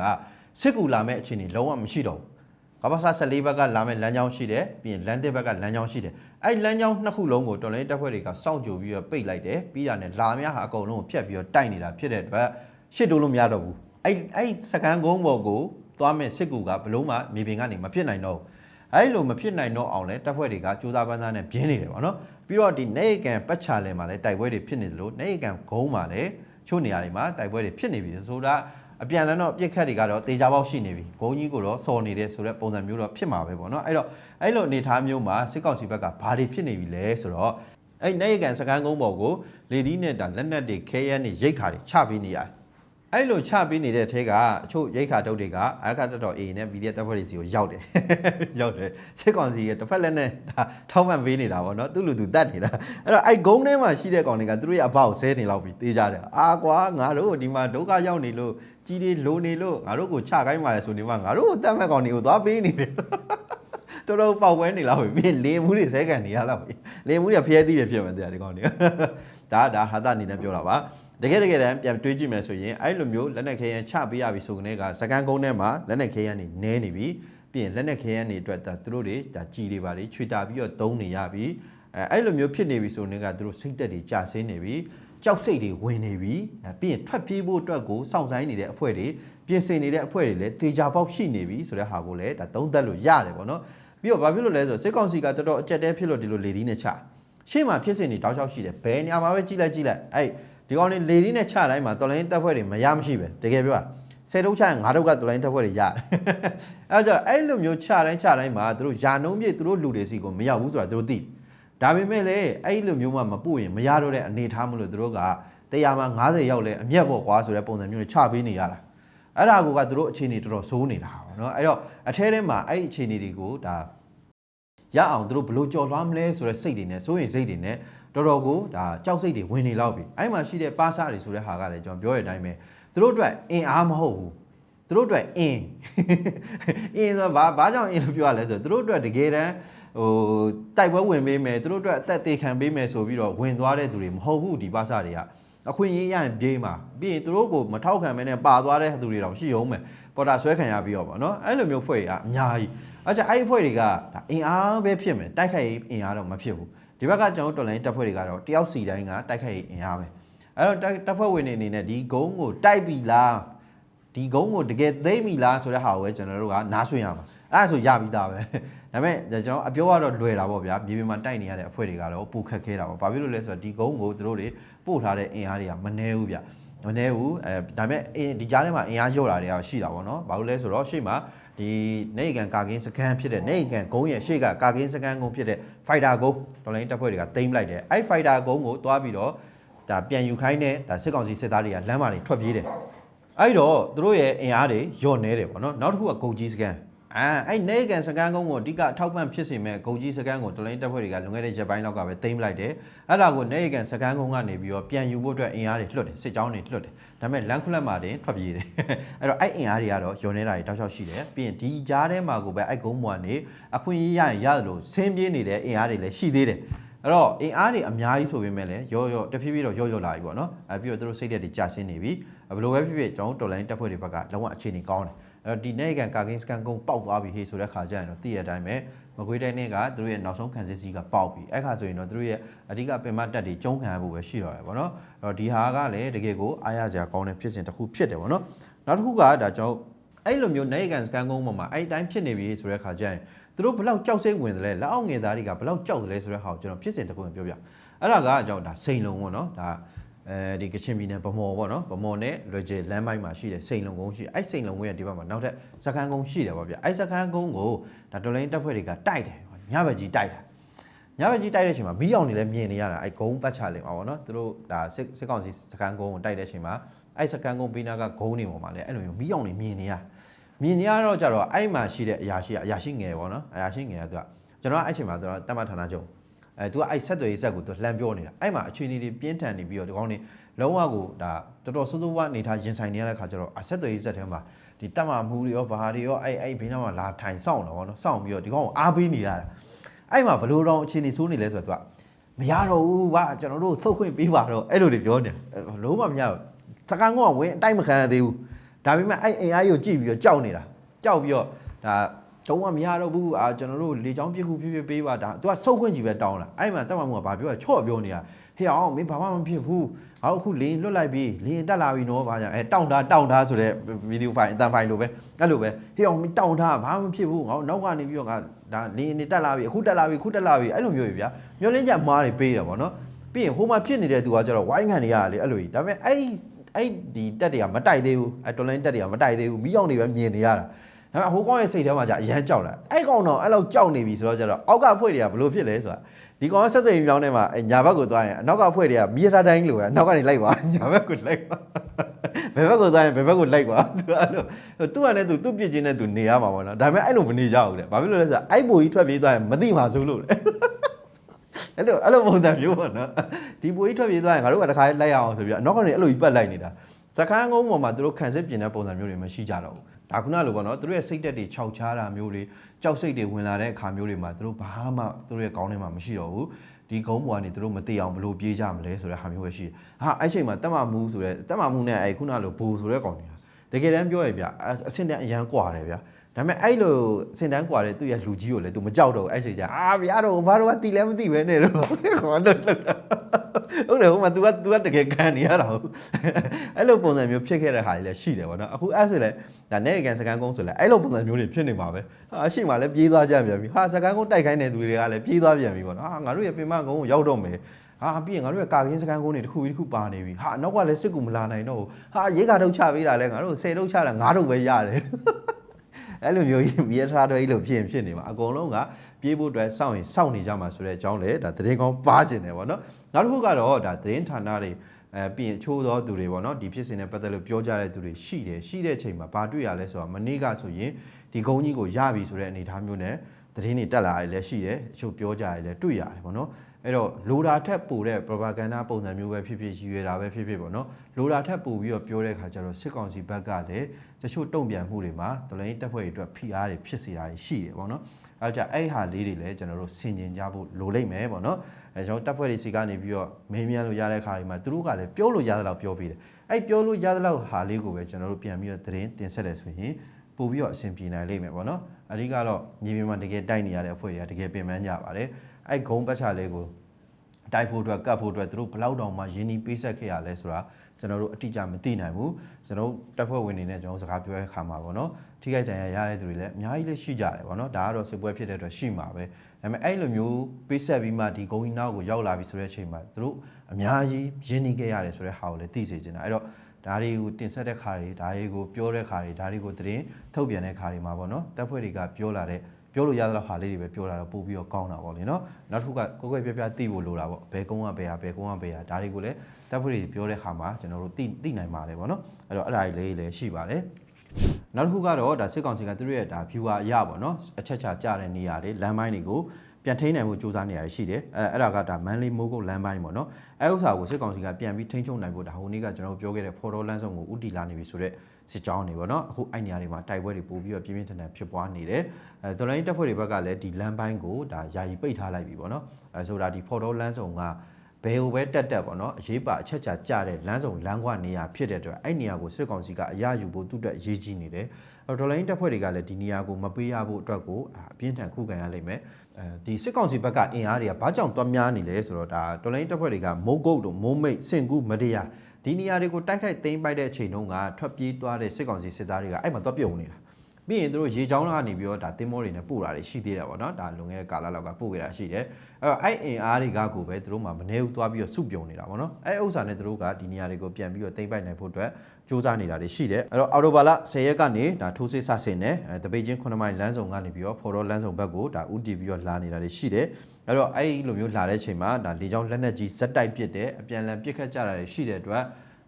A: စစ်ကူလာမဲ့အခြေအနေလုံးဝမရှိတော့ဘူး ကမ္ဘာစာ14ဘက်ကလာမဲ့လမ်းကြောင်းရှိတယ်ပြီးရင်လမ်းတစ်ဘက်ကလမ်းကြောင်းရှိတယ်အဲ့လမ်းကြောင်းနှစ်ခုလုံးကိုတော်လိုင်းတပ်ဖွဲ့တွေကစောင့်ကြိုပြီးတော့ပိတ်လိုက်တယ်ပြီးတာနဲ့လာများဟာအကုန်လုံးကိုဖျက်ပြီးတော့တိုက်နေတာဖြစ်တဲ့အတွက်ရှစ်တိုးလို့မရတော့ဘူးအဲ့အဲ့စကန်ကုန်းပေါ်ကိုသွားမဲ့စစ်ကူကဘလုံးမှမြေပြင်ကနေမဖြစ်နိုင်တော့ဘူးအဲ့လိုမဖြစ်နိုင်တော့အောင်လဲတပ်ဖွဲ့တွေကစူးစမ်းပန်းစားနဲ့ပြင်းနေတယ်ပေါ့နော်ပြီးတော့ဒီနေကန်ပတ်ချာလဲမှာလဲတိုက်ပွဲတွေဖြစ်နေသလိုနေကန်ဂုံးမှာလဲချို့နေရာတွေမှာတိုက်ပွဲတွေဖြစ်နေပြီဆိုတာ အပြန်လန်းတော့ပြစ်ခတ်တွေကတော့တေချာပေါက်ရှိနေပြီဂုံကြီးကိုတော့စော်နေတယ်ဆိုတဲ့ပုံစံမျိုးတော့ဖြစ်မှာပဲပေါ့နော်အဲ့တော့အဲ့လိုအနေအထားမျိုးမှာစစ်ကောင်စီဘက်ကဘာတွေဖြစ်နေပြီလဲဆိုတော့အဲ့နေကန်စကန်ကုန်းပေါ်ကိုလေဒီနဲ့တာလက်နက်တွေခဲရန်တွေရိတ်ခါတွေချပေးနေရတယ် အဲ့လိုချပေးနေတဲ့အထက်ကအချို့ရိတ်ခါတုတ်တွေကအာခါတက်တော် A နဲ့ VD တပ်ဖွဲ့တွေစီကိုရောက်တယ်ရောက်တယ်စစ်ကောင်စီရဲ့တစ်ဖက်လက်နဲ့ဒါထောက်မှန်ပေးနေတာပေါ့နော်သူ့လူသူတတ်နေတာအဲ့တော့အဲ့ဂုံးထဲမှာရှိတဲ့ကောင်တွေကသူတို့ရဲ့အဘောက်ဆဲနေလောက်ပြီးတေးကြတယ်အာကွာငါတို့ဒီမှာဒုက္ခရောက်နေလို့ကြီးတွေလိုနေလို့ငါတို့ကိုချခိုင်းပါလေဆိုနေမှငါတို့ကိုတတ်မဲ့ကောင်တွေကိုသွားပေးနေတယ်တော်တော်ပေါက်ဝဲနေလောက်ပြီပြီးလေမှုတွေဆဲကန်နေရလောက်ပြီလေမှုတွေဖျဲသီးတယ်ဖြစ်မှတရားဒီကောင်တွေဒါဒါဟာတာအနေနဲ့ပြောတာပါ တကယ်တကယ်တမ်းပြန်တွေးကြည့်မယ်ဆိုရင်အဲ့လိုမျိုးလက်နက်ခဲယမ်းချပေးရပြီဆိုကနေကစကန်ကုန်းထဲမှာလက်နက်ခဲယမ်းနေနဲနေပြီပြီးရင်လက်နက်ခဲယမ်းနေအတွက်ဒါသူတို့တွေဒါကြည်တွေပါလေချွေတာပြီးတော့တုံးနေရပြီအဲအဲ့လိုမျိုးဖြစ်နေပြီဆိုနေကသူတို့စိတ်သက်တွေကြာဆင်းနေပြီကြောက်စိတ်တွေဝင်နေပြီအဲပြီးရင်ထွက်ပြေးဖို့အတွက်ကိုစောင့်ဆိုင်နေတဲ့အဖွဲ့တွေပြင်ဆင်နေတဲ့အဖွဲ့တွေလည်းတေချာပေါက်ရှိနေပြီဆိုတဲ့ဟာကိုလည်းဒါသုံးသပ်လို့ရတယ်ပေါ့နော်ပြီးတော့ဘာဖြစ်လို့လဲဆိုတော့စစ်ကောင်စီကတော်တော်အကြက်တဲဖြစ်လို့ဒီလိုလေဒီနဲ့ချရှေ့မှာဖြစ်စဉ်တွေတောက်လျှောက်ရှိတယ်ဘယ်နေရာမှာပဲကြည့်လိုက်ကြည့်လိုက်အဲ့ ဒီကောင်တွေလေသီးနဲ့ချတိုင်းမှာတော်လိုင်းတပ်ဖွဲ့တွေမရမရှိပဲတကယ်ပြောတာဆယ်ထုတ်ချရင်ငါတို့ကတော်လိုင်းတပ်ဖွဲ့တွေရတယ်အဲ့တော့အဲ့လိုမျိုးချတိုင်းချတိုင်းမှာသူတို့ယာနှုံးပြည့်သူတို့လူတွေစီကိုမရောက်ဘူးဆိုတာသူတို့သိဒါပေမဲ့လည်းအဲ့လိုမျိုးမှမပို့ရင်မရတော့တဲ့အနေထားမလို့သူတို့ကတရားမှာ90ရောက်လဲအမျက်ပေါ်ကွာဆိုတဲ့ပုံစံမျိုးနဲ့ချပေးနေရတာအဲ့ဒါကိုကသူတို့အခြေအနေတော်တော်ဆိုးနေတာပေါ့နော်အဲ့တော့အထဲထဲမှာအဲ့အခြေအနေတွေကိုဒါရအောင်သူတို့ဘလို့ကြော်လွှားမလဲဆိုတဲ့စိတ်တွေနဲ့စိုးရင်စိတ်တွေနဲ့ တော်တော်ကိုဒါကြောက်စိတ်တွေဝင်နေလောက်ပြီအဲ့မှာရှိတဲ့ပါစာတွေဆိုတဲ့ဟာကလည်းကျွန်တော်ပြောရတဲ့အတိုင်းပဲသူတို့အတွက်အင်အားမဟုတ်ဘူးသူတို့အတွက်အင်းအင်းဆိုတော့ဘာဘာကြောင့်အင်းလို့ပြောရလဲဆိုတော့သူတို့အတွက်တကယ်တမ်းဟိုတိုက်ပွဲဝင်ပေးမယ်သူတို့အတွက်အသက်သေးခံပေးမယ်ဆိုပြီးတော့ဝင်သွားတဲ့သူတွေမဟုတ်ဘူးဒီပါစာတွေကအခွင့်အရေးရရင်ပြေးမှာပြီးရင်သူတို့ကိုမထောက်ခံမဲနဲ့ပါသွားတဲ့သူတွေတောင်ရှိအောင်မယ်ပေါ်တာဆွဲခံရပြီးတော့ဗောနော်အဲ့လိုမျိုးဖွဲ့တွေကအများကြီးအဲ့ကြအဲ့ဒီဖွဲ့တွေကဒါအင်အားပဲဖြစ်မယ်တိုက်ခိုက်ရေးအင်အားတော့မဖြစ်ဘူး ဒီဘက်ကကျွန်တော်တို့တော်လိုင်းတပ်ဖွဲ့တွေကတော့တယောက်စီတိုင်းကတိုက်ခိုက်ရေးအင်အားပဲအဲ့တော့တိုက်တပ်ဖွဲ့ဝင်တွေအနေနဲ့ဒီဂုံးကိုတိုက်ပြီလားဒီဂုံးကိုတကယ်သိမ့်ပြီလားဆိုတဲ့ဟာကိုပဲကျွန်တော်တို့ကနားဆွင့်ရမှာအဲ့ဒါဆိုရပြီးသားပဲဒါပေမဲ့ကျွန်တော်အပြောကတော့လွယ်တာပေါ့ဗျာမြေပြင်မှာတိုက်နေရတဲ့အဖွဲ့တွေကတော့ပူခက်ခဲတာပေါ့ဘာဖြစ်လို့လဲဆိုတော့ဒီကုန်းကိုသူတို့တွေပို့ထားတဲ့အင်အားတွေကမနှဲဘူးဗျမနှဲဘူးအဲဒါပေမဲ့အင်းဒီကြားထဲမှာအင်အားလျော့တာတွေကရှိတာပေါ့နော်ဘာလို့လဲဆိုတော့ရှေ့မှာ ဒီနေကန်ကာကင်းစကန်ဖြစ်တဲ့နေကန်ကုန်းရဲ့ရှေ့ကကာကင်းစကန်ကုန်းဖြစ်တဲ့ fighter ကုန်းတော်လိုင်းတပ်ဖွဲ့တွေကတိမ့်လိုက်တယ်အဲ့ fighter ကုန်းကိုတွားပြီးတော့ဒါပြန်ယူခိုင်းတဲ့ဒါစစ်ကောင်စီစစ်သားတွေကလမ်းမှာတွေထွက်ပြေးတယ်အဲ့တော့သူတို့ရဲ့အင်အားတွေညော့နေတယ်ပေါ့နော်နောက်တစ်ခုကဂုတ်ကြီးစကန် အာအဲ့နေကန်စကန်ကုန်းကိုအဓိကအထောက်ပံ့ဖြစ်စေမဲ့ဂုတ်ကြီးစကန်ကိုတလိုင်းတပ်ဖွဲ့တွေကလွန်ခဲ့တဲ့ရက်ပိုင်းလောက်ကပဲတိမ့်လိုက်တယ်အဲ့ဒါကိုနေကန်စကန်ကုန်းကနေပြီးတော့ပြန်ယူဖို့အတွက်အင်အားတွေလွှတ်တယ်စစ်ကြောင်းတွေလွှတ်တယ်ဒါပေမဲ့လန်ခုလက်မှာတင်ထွက်ပြေးတယ်အဲ့တော့အဲ့အင်အားတွေကတော့ညော့နေတာတွေတောက်လျှောက်ရှိတယ်ပြီးရင်ဒီကြားထဲမှာကိုပဲအဲ့ကုန်းပေါ်ကနေအခွင့်အရေးရရင်ရတယ်လို့ဆင်းပြေးနေတဲ့အင်အားတွေလည်းရှိသေးတယ်အဲ့တော့အင်အားတွေအများကြီးဆိုပေမဲ့လည်းရော့ရော့တဖြည်းဖြည်းတော့ရော့ရော့လာပြီပေါ့နော်အဲပြီးတော့သူတို့စိတ်ဓာတ်တွေကျဆင်းနေပြီဘယ်လိုပဲဖြစ်ဖြစ်ကျွန်တော်တို့တော်လိုင်းတပ်ဖွဲ့တွေဘက်ကလုံးဝအခြေအနေကောင်းတယ်အဲ့ တော့ဒီနေ့ကန်ကာကင်းစကန်ကုန်းပေါက်သွားပြီဟေးဆိုတဲ့ခါကျရင်တော့တည့်ရတဲ့အတိုင်းပဲမကွေးတိုင်းနဲ့ကသူတို့ရဲ့နောက်ဆုံးခံစစ်စီးကပေါက်ပြီအဲ့ခါဆိုရင်တော့သူတို့ရဲ့အဓိကပင်မတက်တွေကျုံးခံရဖို့ပဲရှိတော့တယ်ပေါ့နော်အဲ့တော့ဒီဟာကလည်းတကယ်ကိုအားရစရာကောင်းတဲ့ဖြစ်စဉ်တစ်ခုဖြစ်တယ်ပေါ့နော်နောက်တစ်ခုကဒါကျွန်တော်အဲ့လိုမျိုးနိုင်ကန်စကန်ကုန်းပေါ်မှာအဲ့အတိုင်းဖြစ်နေပြီဆိုတဲ့ခါကျရင်သူတို့ဘလောက်ကြောက်စိတ်ဝင်တယ်လဲလက်အောက်ငယ်သားတွေကဘလောက်ကြောက်တယ်လဲဆိုတဲ့ဟာကိုကျွန်တော်ဖြစ်စဉ်တစ်ခုပြောပြအဲ့ဒါကကျွန်တော်ဒါစိန်လုံးပေါ့နော်ဒါ အဲဒီကချင်ပြည်နယ်ဗမော်ပေါ့နော်ဗမော်နဲ့လွယ်ကျဲလမ်းပိုင်းမှာရှိတဲ့စိန်လုံကုန်းရှိအဲ့စိန်လုံကုန်းရဲ့ဒီဘက်မှာနောက်ထပ်စခန်းကုန်းရှိတယ်ပေါ့ဗျအဲ့စခန်းကုန်းကိုဒါတော်လိုင်းတပ်ဖွဲ့တွေကတိုက်တယ်ညဘက်ကြီးတိုက်တာညဘက်ကြီးတိုက်တဲ့အချိန်မှာမီးအောင်နေလဲမြင်နေရတာအဲ့ဂုံးပတ်ချလင်ပါပေါ့နော်သူတို့ဒါစစ်စစ်ကောင်စီစခန်းကုန်းကိုတိုက်တဲ့အချိန်မှာအဲ့စခန်းကုန်းပြီးနာကဂုံးနေပေါ်မှာလဲအဲ့လိုမျိုးမီးအောင်နေမြင်နေရမြင်နေရတော့ကြတော့အဲ့မှာရှိတဲ့အရာရှိကအရာရှိငယ်ပေါ့နော်အရာရှိငယ်ကသူကကျွန်တော်အဲ့ချိန်မှာသူကတတ်မှတ်ဌာနချုပ် အဲသူကအဲ့ဆက်သွယ်ရေးဆက်ကိုသူလှမ်းပြောနေတာအဲ့မှာအခြေအနေတွေပြင်းထန်နေပြီးတော့ဒီကောင်းနေလုံးဝကိုဒါတော်တော်စိုးစိုးဝါနေထားရင်ဆိုင်နေရတဲ့ခါကျတော့အဆက်သွယ်ရေးဆက်ထဲမှာဒီတက်မှမှုတွေရောဘာတွေရောအဲ့အဲ့ဘေးနားမှာလာထိုင်စောင့်တော့ဗောနော်စောင့်ပြီးတော့ဒီကောင်ကိုအားပေးနေရတာအဲ့မှာဘလို့တော့အခြေအနေဆိုးနေလဲဆိုတော့သူကမရတော့ဘူးဗျကျွန်တော်တို့သုတ်ခွင့်ပေးပါတော့အဲ့လိုတွေပြောနေလုံးဝမရဘူးစကန်ကောဝင်အတိုက်မခံရသေးဘူးဒါပေမဲ့အဲ့အင်အားကြီးကိုကြည့်ပြီးတော့ကြောက်နေတာကြောက်ပြီးတော့ဒါ တော့မရတော့ဘူးအာကျွန်တော်တို့လေချောင်းပြစ်ခုပြစ်ပြစ်ပေးပါဒါ तू ကစုပ်ခွင့်ကြီးပဲတောင်းလာအဲ့မှာတက်မှမှုကဘာပြောချော့ပြောနေတာဟေ့အောင်မင်းဘာမှမဖြစ်ဘူးငါတို့အခုလင်းလွတ်လိုက်ပြီလင်းတက်လာပြီနော်ဘာညာအဲတောင်းတာတောင်းတာဆိုတဲ့ဗီဒီယိုဖိုင်အတန်ဖိုင်လိုပဲအဲ့လိုပဲဟေ့အောင်မင်းတောင်းတာဘာမှမဖြစ်ဘူးငါတို့နောက်ကနေပြီးတော့ငါဒါလင်းနေတက်လာပြီအခုတက်လာပြီအခုတက်လာပြီအဲ့လိုမျိုးကြီးဗျာမျောလင်းချက်မှားတွေပေးတယ်ဗောနော်ပြီးရင်ဟိုမှာဖြစ်နေတဲ့သူကကျတော့ဝိုင်းခံနေရတယ်လေအဲ့လိုကြီးဒါပေမဲ့အဲ့အဲ့ဒီတက်တွေကမတိုက်သေးဘူးအဲ့တော်လိုင်းတက်တွေကမတိုက်သေးဘူးမိအောင်တွေပဲမြင်နေရတာ ဒါပေမဲ့ဟိုကောင်ရဲ့စိတ်ထဲမှာじゃအရန်ကြောက်လာအဲ့ကောင်တော့အဲ့လောက်ကြောက်နေပြီဆိုတော့ကျတော့အောက်ကဖွဲ့တွေကဘလို့ဖြစ်လဲဆိုတာဒီကောင်ကဆက်သွယ်ရေးမြောင်းထဲမှာအဲ့ညာဘက်ကိုသွားရင်အနောက်ကဖွဲ့တွေကမီးထားတိုင်းလိုပဲနောက်ကနေလိုက်ပါညာဘက်ကိုလိုက်ပါဘယ်ဘက်ကိုသွားရင်ဘယ်ဘက်ကိုလိုက်ပါသူအဲ့လိုသူ့ကလည်းသူသူ့ပြစ်ချင်းနဲ့သူနေရမှာပေါ့နော်ဒါပေမဲ့အဲ့လိုမနေကြဘူးတဲ့ဘာဖြစ်လို့လဲဆိုတော့အဲ့ဘိုကြီးထွက်ပြေးသွားရင်မသိမှာစိုးလို့လေအဲ့လိုအဲ့လိုပုံစံမျိုးပေါ့နော်ဒီဘိုကြီးထွက်ပြေးသွားရင်ငါတို့ကတခါလိုက်ရအောင်ဆိုပြီးတော့နောက်ကနေအဲ့လိုကြီးပတ်လိုက်နေတာစကန်းကုန်းပေါ်မှာသူတို့ခံစစ်ပြင်တဲ့ပုံစံမျိုးတွေမရှိကြတော့ဘူး ဒါခုနလိုပေါ့နော်သူတို့ရဲ့စိတ်တက်တွေခြောက်ချားတာမျိုးတွေကြောက်စိတ်တွေဝင်လာတဲ့အခါမျိုးတွေမှာသူတို့ဘာမှသူတို့ရဲ့ကောင်းထဲမှာမရှိတော့ဘူးဒီကုန်းပေါ်ကနေသူတို့မသိအောင်ဘယ်လိုပြေးကြမလဲဆိုတဲ့ဟာမျိုးပဲရှိတယ်ဟာအဲ့ချိန်မှာတက်မမှုဆိုတဲ့တက်မမှုနဲ့အဲ့ခုနလိုဘူဆိုတဲ့ကောင်တွေက တကယ်တမ်းပြောရပြအဆင့်တန်းအရန်ကွာတယ်ဗျာဒါပေမဲ့အဲ့လိုစင်တန်းကွာတဲ့သူ့ရဲ့လူကြီးကိုလည်း तू မကြောက်တော့အဲ့ချိန်ကျအာဗျာတော့ဘာတော့တီလဲမသိပဲနဲ့တော့ခေါ်လို့လို့ဟုတ်တယ်ဟိုမှာ तू က तू ကတကယ်ခံနေရတာဟုတ်အဲ့လိုပုံစံမျိုးဖြစ်ခဲ့တဲ့ဟာတွေလည်းရှိတယ်ဗောနော်အခုအဲ့ဆိုလဲဒါနဲ့ကန်စကန်ကုန်းဆိုလဲအဲ့လိုပုံစံမျိုးတွေဖြစ်နေမှာပဲဟာရှိမှလည်းပြေးသွားကြပြန်ပြီဟာစကန်ကုန်းတိုက်ခိုင်းတဲ့သူတွေကလည်းပြေးသွားပြန်ပြီဗောနော်ဟာငါတို့ရဲ့ပင်မကုန်းကိုရောက်တော့မယ် ဟာပြီးရင်ငါတို့ရဲ့ကာကင်းစကန်ကုန်းတွေတစ်ခုပြီးတစ်ခုပါနေပြီဟာနောက်ကလည်းစစ်ကူမလာနိုင်တော့ဘူးဟာရေကာတော့ချပေးတာလဲငါတို့10တော့ချတာ9တော့ပဲရတယ်အဲ့လိုမျိုးကြီးမြေထားတော့အဲ့လိုဖြစ်ရင်ဖြစ်နေမှာအကုန်လုံးကပြေးဖို့အတွက်စောင့်ရင်စောင့်နေကြမှာဆိုတဲ့အကြောင်းလေဒါသတင်းကောင်းပါကျင်တယ်ဗောနော်နောက်တစ်ခုကတော့ဒါသတင်းဌာနတွေအဲပြီးရင်အချိုးသောသူတွေဗောနော်ဒီဖြစ်စဉ်နဲ့ပတ်သက်လို့ပြောကြတဲ့သူတွေရှိတယ်ရှိတဲ့အချိန်မှာဘာတွေ့ရလဲဆိုတော့မနေ့ကဆိုရင်ဒီကုန်းကြီးကိုရပြီဆိုတဲ့အနေအထားမျိုးနဲ့ သတင်းတွေတက်လာတယ်လည်းရှိတယ်အချို့ပြောကြတယ်လည်းတွေ့ရတယ်ဗောနော်အဲ့တော့လိုတာထက်ပိုတဲ့ propaganda ပုံစံမျိုးပဲဖြစ်ဖြစ်ရည်ရွယ်တာပဲဖြစ်ဖြစ်ပေါ့နော်လိုတာထက်ပိုပြီးတော့ပြောတဲ့ခါကျတော့စစ်ကောင်စီဘက်ကလည်းတချို့တုံ့ပြန်မှုတွေမှာဒလိုင်းတက်ဖွဲ့တွေအတွက်ဖိအားတွေဖြစ်စေတာတွေရှိတယ်ပေါ့နော်အဲကြအဲ့ဟာလေးတွေလည်းကျွန်တော်တို့ဆင်ခြင်ကြဖို့လိုလိမ့်မယ်ပေါ့နော်အဲကျွန်တော်တက်ဖွဲ့တွေစီကနေပြီးတော့မင်းမြန်လို့ရတဲ့ခါတွေမှာသူတို့ကလည်းပြောလို့ရသလောက်ပြောပြီးတယ်အဲ့ပြောလို့ရသလောက်ဟာလေးကိုပဲကျွန်တော်တို့ပြန်ပြီးတော့သတင်းတင်ဆက်တယ်ဆိုရင်ပို့ပြီးတော့အဆင်ပြေနိုင်လိမ့်မယ်ပေါ့နော် အဓိကတော့ညီမမှာတကယ်တိုက်နေရတဲ့အဖွဲ့တွေကတကယ်ပြင်ပန်းကြပါတယ်အဲ့ဂုံပတ်ချလေးကိုတိုက်ဖို့အတွက်ကတ်ဖို့အတွက်သူတို့ဘယ်လောက်တောင်မှယင်းဒီပေးဆက်ခဲ့ရလဲဆိုတာကျွန်တော်တို့အတိအကျမသိနိုင်ဘူးကျွန်တော်တို့တပ်ဖွဲ့ဝင်တွေနဲ့ကျွန်တော်တို့စကားပြောတဲ့အခါမှာပေါ့နော်ထိခိုက်ဒဏ်ရာရတဲ့သူတွေလည်းအများကြီးလည်းရှိကြတယ်ပေါ့နော်ဒါကတော့စစ်ပွဲဖြစ်တဲ့အတွက်ရှိမှာပဲဒါပေမဲ့အဲ့လိုမျိုးပေးဆက်ပြီးမှဒီဂုံကြီးနောက်ကိုရောက်လာပြီဆိုတဲ့အချိန်မှာသူတို့အများကြီးယင်းဒီခဲ့ရတယ်ဆိုတဲ့ဟာကိုလည်းသိစေချင်တာအဲ့တော့ ဒါတွေကိုတင်ဆက်တဲ့ခါတွေဒါတွေကိုပြောတဲ့ခါတွေဒါတွေကိုသတင်းထုတ်ပြန်တဲ့ခါတွေမှာပေါ့နော်တပ်ဖွဲ့တွေကပြောလာတဲ့ပြောလို့ရသလောက်ဟာလေးတွေပဲပြောတာတော့ပို့ပြီးတော့ကောင်းတာပေါ့လေနော်နောက်တစ်ခုကကိုယ်ကိုယ်ပြပြသိဖို့လိုတာပေါ့ဘယ်ကုန်းကဘယ်ဟာဘယ်ကုန်းကဘယ်ဟာဒါတွေကိုလည်းတပ်ဖွဲ့တွေပြောတဲ့ခါမှာကျွန်တော်တို့သိသိနိုင်ပါတယ်ပေါ့နော်အဲ့တော့အဲ့ဒါကြီးလေးလည်းရှိပါတယ်နောက်တစ်ခုကတော့ဒါစစ်ကောင်စီကသူတို့ရဲ့ဒါ viewer အရပေါ့နော်အချက်ချာကြတဲ့နေရာတွေလမ်းပိုင်းတွေကို ပြန်ထိန်းနိုင်ဖို့စူးစမ်းနေရရှိတယ်အဲအဲ့ဒါကဒါမန်လေးမိုးကုတ်လမ်းပိုင်းပေါ့နော်အဲဥစ္စာကိုစစ်ကောင်စီကပြန်ပြီးထိန်းချုပ်နိုင်ဖို့ဒါဟိုနေ့ကကျွန်တော်တို့ပြောခဲ့တဲ့ဖော်တော်လမ်းဆောင်ကိုဥတီလာနေပြီဆိုတော့စစ်ကြောင်းနေပေါ့နော်အခုအဲ့နေရာတွေမှာတိုက်ပွဲတွေပို့ပြီးတော့ပြင်းပြင်းထန်ထန်ဖြစ်ပွားနေတယ်အဲတော်လိုင်းတပ်ဖွဲ့တွေဘက်ကလည်းဒီလမ်းပိုင်းကိုဒါယာယီပိတ်ထားလိုက်ပြီပေါ့နော်အဲဆိုတာဒီဖော်တော်လမ်းဆောင်က ဘယ်ဟိုပဲတက်တက်ပေါ့နော်အရေးပါအချက်ချာကြတဲ့လမ်းဆောင်လမ်းကွာနေရာဖြစ်တဲ့အတွက်အဲ့နေရာကိုစစ်ကောင်စီကအရယူဖို့သူ့အတွက်အရေးကြီးနေတယ်ဒေါ်လာရင်းတပ်ဖွဲ့တွေကလည်းဒီနေရာကိုမပေးရဖို့အတွက်ကိုအပြင်းထန်ခုခံရလိမ့်မယ်အဲဒီစစ်ကောင်စီဘက်ကအင်အားတွေကဘာကြောင့်တွားများနေလဲဆိုတော့ဒါဒေါ်လာရင်းတပ်ဖွဲ့တွေကမုတ်ကုတ်တို့မိုးမိတ်စင်ကူမတရားဒီနေရာတွေကိုတိုက်ခိုက်သိမ်းပိုက်တဲ့အချိန်တုန်းကထွက်ပြေးသွားတဲ့စစ်ကောင်စီစစ်သားတွေကအဲ့မှာတွားပြုံနေတာ ပြီးရင်တို့ရေချောင်းကနေပြီးတော့ဒါတင်မောတွေနဲ့ပို့တာတွေရှိသေးတယ်ပေါ့နော်ဒါလွန်ခဲ့တဲ့ကာလလောက်ကပို့ခဲ့တာရှိတယ်အဲ့တော့အဲ့အင်အားတွေကကိုပဲတို့မှမနေဘူးသွားပြီးတော့စုပြုံနေတာပေါ့နော်အဲ့ဥစ္စာနဲ့တို့ကဒီနေရာတွေကိုပြန်ပြီးတော့သိမ်းပိုက်နိုင်ဖို့အတွက်စူးစမ်းနေတာတွေရှိတယ်အဲ့တော့အော်တိုဘာလ10ရက်ကနေဒါထိုးစစ်ဆဆင်နေအဲတပိတ်ချင်း9မိုင်လမ်းဆောင်ကနေပြီးတော့ဖော်တော်လမ်းဆောင်ဘက်ကိုဒါဥတီပြီးတော့လာနေတာတွေရှိတယ်အဲ့တော့အဲ့လိုမျိုးလာတဲ့အချိန်မှာဒါလေကြောင်းလက်နက်ကြီးဇက်တိုက်ပစ်တယ်အပြန်အလှန်ပစ်ခတ်ကြတာတွေရှိတဲ့အတွက်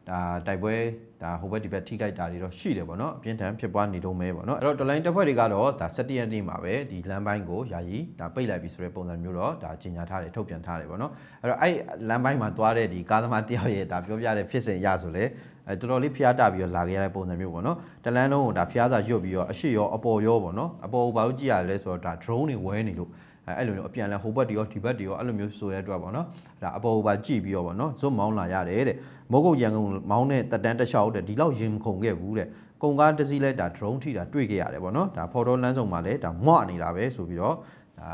A: ဒါတိုက်ပွဲဒါဟိုဘက်ဒီဘက်ထိခိုက်တာတွေတော့ရှိတယ်ပေါ့နော်အပြင်းထန်ဖြစ်ပွားနေတုံးပဲပေါ့နော်အဲ့တော့ဒလိုင်းတပ်ဖွဲ့တွေကတော့ဒါ17ရက်နေ့မှာပဲဒီလမ်းပိုင်းကိုယာယီဒါပိတ်လိုက်ပြီဆိုတဲ့ပုံစံမျိုးတော့ဒါကြီးညာထားတယ်ထုတ်ပြန်ထားတယ်ပေါ့နော်အဲ့တော့အဲ့လမ်းပိုင်းမှာသွားတဲ့ဒီကားသမားတယောက်ရဲ့ဒါပြောပြတဲ့ဖြစ်စဉ်အရဆိုလေအဲတော်တော်လေးဖျားတာပြီးတော့လာခဲ့ရတဲ့ပုံစံမျိုးပေါ့နော်တလန်းလုံးကိုဒါဖျားစာရွတ်ပြီးတော့အရှိရောအပေါ်ရောပေါ့နော်အပေါ်ကိုဘာလို့ကြည့်ရလဲဆိုတော့ဒါ drone တွေဝဲနေလို့ အဲအဲ့လိုမျိုးအပြန်လန်ဟိုဘက်တွေရောဒီဘက်တွေရောအဲ့လိုမျိုးဆိုတဲ့အတွက်ပေါ့နော်ဒါအပေါ်ကိုပါကြည့်ပြီးတော့ပေါ့နော်ဇွတ်မောင်းလာရတယ်တဲ့မုတ်ကုတ်ရန်ကုန်မောင်းတဲ့တက်တန်းတစ်လျှောက်တဲ့ဒီလောက်ရင်မခုန်ခဲ့ဘူးတဲ့ကုံကားတစ်စီးလဲဒါ drone ထိတာတွေ့ခဲ့ရတယ်ပေါ့နော်ဒါဖော်တော်လမ်းဆောင်မှာလဲဒါမွနေတာပဲဆိုပြီးတော့ဒါ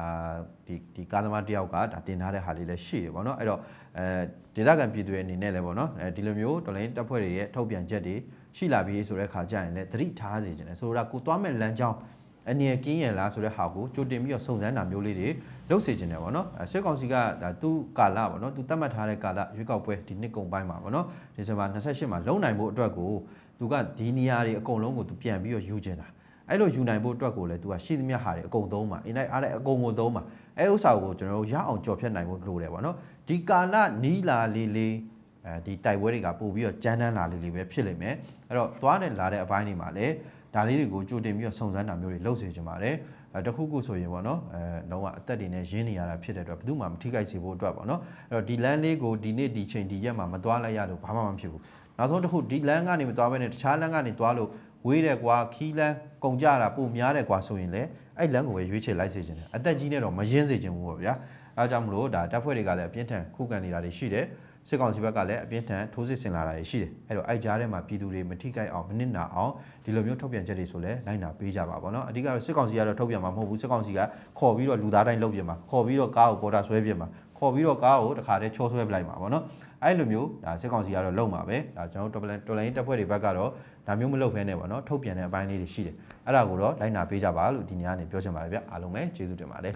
A: ဒီဒီကားသမားတယောက်ကဒါတင်ထားတဲ့ဟာလေးလည်းရှိတယ်ပေါ့နော်အဲ့တော့အဲဒေသခံပြည်သူတွေအနေနဲ့လည်းပေါ့နော်အဲဒီလိုမျိုးတော်လိုင်းတပ်ဖွဲ့တွေရဲ့ထုတ်ပြန်ချက်တွေရှိလာပြီးဆိုတဲ့ခါကျရင်လည်းသတိထားစေချင်တယ်ဆိုတော့ကိုသွားမဲ့လမ်းကြောင်း အနေကင်းရလားဆိုတဲ့ဟာကိုကြိုတင်ပြီးတော့စုံစမ်းတာမျိုးလေးတွေလုပ်စေချင်တယ်ပေါ့နော်အဲဆွေကောင်စီကဒါသူ့ကာလပေါ့နော်သူတတ်မှတ်ထားတဲ့ကာလရွေးကောက်ပွဲဒီနှစ်ကုန်ပိုင်းမှာပေါ့နော်ဒီဇင်ဘာ28မှာလုံနိုင်ဖို့အတွက်ကိုသူကဒီနေရာတွေအကုန်လုံးကိုသူပြန်ပြီးတော့ယူချင်တာအဲ့လိုယူနိုင်ဖို့အတွက်ကိုလည်းသူကရှိသမျှဟာတွေအကုန်သုံးပါအင်းလိုက်အားတဲ့အကုန်ကိုသုံးပါအဲဥစ္စာကိုကျွန်တော်တို့ရအောင်ကြော်ဖြတ်နိုင်ဖို့လိုတယ်ပေါ့နော်ဒီကာလနီးလာလေးလေးအဲဒီတိုက်ပွဲတွေကပို့ပြီးတော့ကြမ်းတမ်းလာလေးလေးပဲဖြစ်လိမ့်မယ်အဲ့တော့သွားတယ်လာတဲ့အပိုင်းတွေမှာလည်း ဒါလေးတွေကိုကြိုတင်ပြီးတော့စုံစမ်းတာမျိုးတွေလုပ်စေချင်ပါတယ်အဲတခုခုဆိုရင်ပေါ့နော်အဲလုံးဝအသက်တွေနဲ့ရင်းနေရတာဖြစ်တဲ့အတွက်ဘယ်သူမှမထိခိုက်စေဖို့အတွက်ပေါ့နော်အဲ့တော့ဒီလမ်းလေးကိုဒီနေ့ဒီချိန်ဒီရက်မှာမသွားလိုက်ရလို့ဘာမှမဖြစ်ဘူးနောက်ဆုံးတစ်ခုဒီလမ်းကနေမသွားဘဲနဲ့တခြားလမ်းကနေသွားလို့ဝေးတယ်ကွာခီးလမ်းကုန်ကြတာပိုများတယ်ကွာဆိုရင်လေအဲ့လမ်းကိုပဲရွေးချယ်လိုက်စေချင်တယ်အသက်ကြီးနေတော့မရင်းစေချင်ဘူးပေါ့ဗျာအဲဒါကြောင့်မလို့ဒါတပ်ဖွဲ့တွေကလည်းအပြင်းထန်ခုခံနေတာတွေရှိတယ် စစ်ကောင်စီဘက်ကလည်းအပြင်းထန်ထိုးစစ်ဆင်လာတာရှိတယ်အဲ့တော့အဲ့ကြားထဲမှာပြည်သူတွေမထိခိုက်အောင်မနစ်နာအောင်ဒီလိုမျိုးထုတ်ပြန်ချက်တွေဆိုလဲလိုက်နာပေးကြပါဗောနော်အဓိကတော့စစ်ကောင်စီကတော့ထုတ်ပြန်မှာမဟုတ်ဘူးစစ်ကောင်စီကခေါ်ပြီးတော့လူသားတိုင်းလုပ်ပြမှာခေါ်ပြီးတော့ကားကိုပေါ်တာဆွဲပြမှာခေါ်ပြီးတော့ကားကိုတခါတည်းချောဆွဲပလိုက်မှာဗောနော်အဲ့လိုမျိုးဒါစစ်ကောင်စီကတော့လုပ်မှာပဲဒါကျွန်တော်တို့တော်လန်တော်လန်ရေးတပ်ဖွဲ့တွေဘက်ကတော့ဒါမျိုးမလုပ်ဘဲနဲ့ဗောနော်ထုတ်ပြန်တဲ့အပိုင်းလေးတွေရှိတယ်အဲ့ဒါကိုတော့လိုက်နာပေးကြပါလို့ဒီညကနေပြောချင်ပါတယ်ဗျအားလုံးပဲကျေးဇူးတင်ပါတယ်